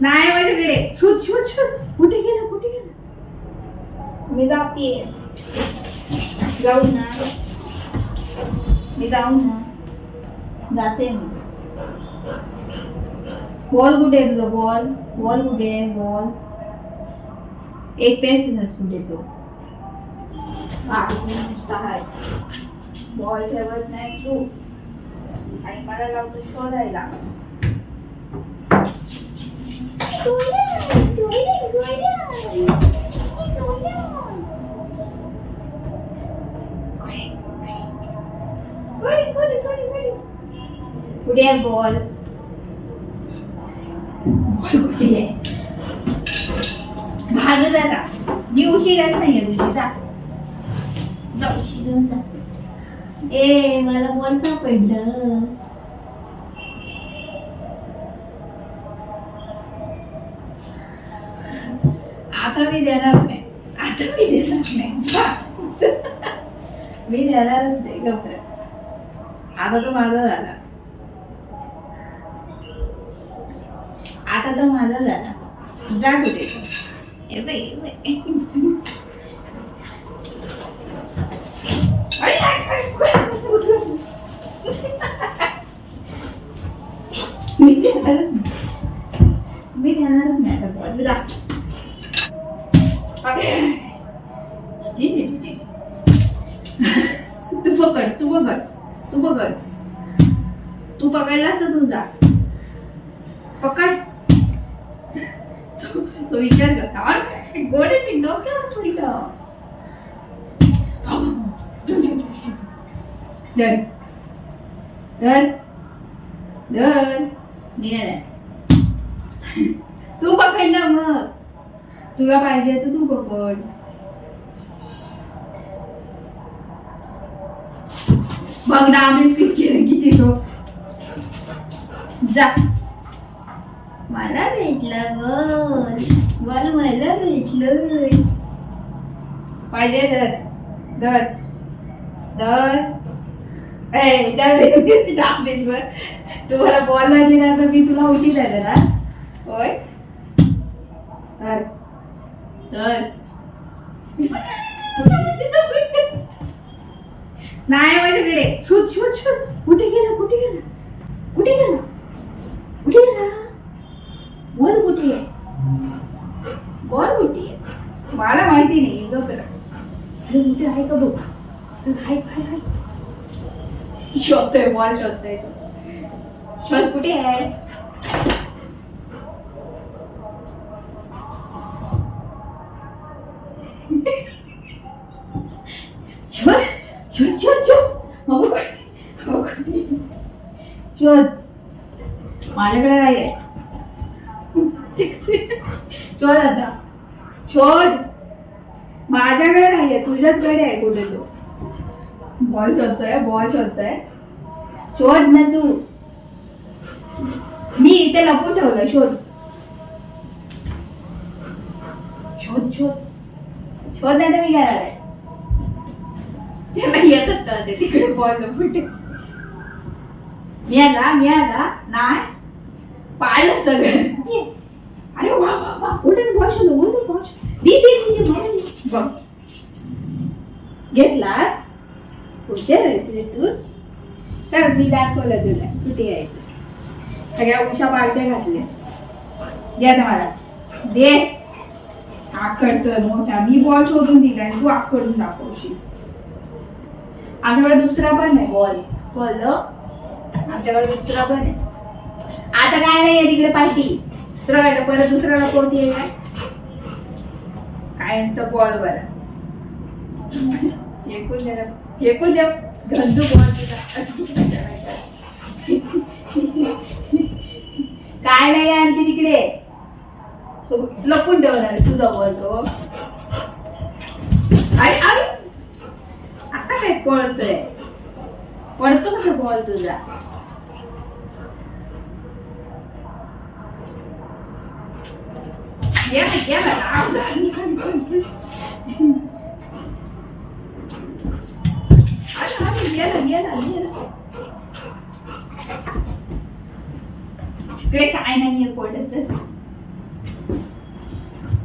नाही माझ्याकडे. शोध शोध शोध. कुठे गेला कुठे गेला? मी जाते. जाऊ ना. मी जाऊ ना. जाते मी बॉल कुठे आहे तुझा? बॉल बॉल कुठे आहे? बॉल एक पेन्सिलच कुठे तो? बॉल ठेवत नाही तू. आणि मला लावतो शोधायला. कुठे आहे बॉल बॉल कुठे आहे भाजत जी उशिराच नाही आहे तुझी. जा. जा उशीर जा. ए मला बॉल सापडलं. आता मी देणार नाही. आता मी देणार नाही. मी देणारच नाही. कपडे आता तो माझा झाला. आता तो माझा झाला. जा कुठे मी देणार नाही. मी देणारच नाही आता बॉल जा अरे. जी, जी, जी, जी. तू पकड तू पकड तू पकड तू पकडलास तर तुझा पकड. तो विचार करता गोडे मी डोक्यावर पडलं धर. धर. धर. मी नाही तू पकड ना मग. तुला पाहिजे तर तू पकड. बघ ना आम्ही स्किप केलं किती तो. जा. मला भेटलं बल बल मला भेटलं पाहिजे तर दर दर ए डाबेस वर तू मला बॉल नाही दिला तर मी तुला उशीर झालं ना. होय. तर तर नाही माझ्याकडे. शोध शोध शोध. कुठे गेला कुठे गेला? कुठे गेला? कुठे बोल कुठे आहे? बॉल कुठे आहे? मला माहिती नाही गप्प करा अरे कुठे आहे का बघ? अरे हाय हाय हाय. शोधतोय बॉल शोधतोय. तो शोध कुठे आहे? शोध शोध शोध शोध. अहो कुठे अहो शोध. माझ्याकडे नाही आहे शोध आता. शोध. माझ्याकडे नाहीये तुझ्याचकडे आहे कुठे तो? बॉल शोधतोय बॉल शोधतोय. शोध ना तू. मी इथे लपून ठेवलं शोध. शोध शोध. शोध नाही तर मी घेणार आहे. त्याला येतच कळते तिकडे बॉल लपून ठेव. मिळाला मिळाला नाही. पाळलं सगळं. अरे वा वा वा बॉल शोध उलट बॉल शोध दे दे दे मला. बघ घेतलास? हुशार आहेस रे तू. तर मी दाखवलं तुला कुठे आहे. सगळ्या उषा पार्ट्या घातल्यास. दे आता मला. दे. आकडतोय मोठा. मी बॉल शोधून दिला आणि तू आकडून दाखवशील. आमच्याकडे दुसरा पण आहे. बॉल कळलं आमच्याकडे दुसरा पण आहे. आता काय नाही तिकडे पार्टी. तुला परत दुसरा होती काय काय? नुसतं बॉल बरं. फेकून द्या फेकून द्या बॉल काय नाही आणखी तिकडे. लपून ठेवणार तुझा बॉल तो. अरे अरे. असा काय पळतोय? पडतो कसा बॉल तुझा? या काय नाहीये पडत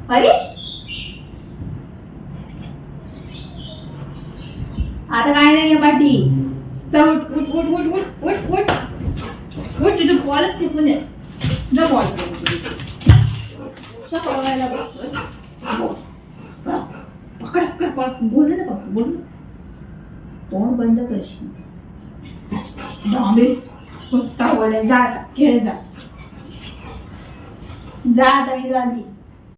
अरे आता काय नाहीये पाठी चल उठ उठ उठ उठ उठ उठ उठ उठ तुझं बॉलच फेकून दे बॉल बॉल पळवायला बोल. पकड पकड बोल ना पकड बोल तोंड बंद करशील. डॉम्बिस पुस्तक वडे जा खेळ जा. जा आता मी जाते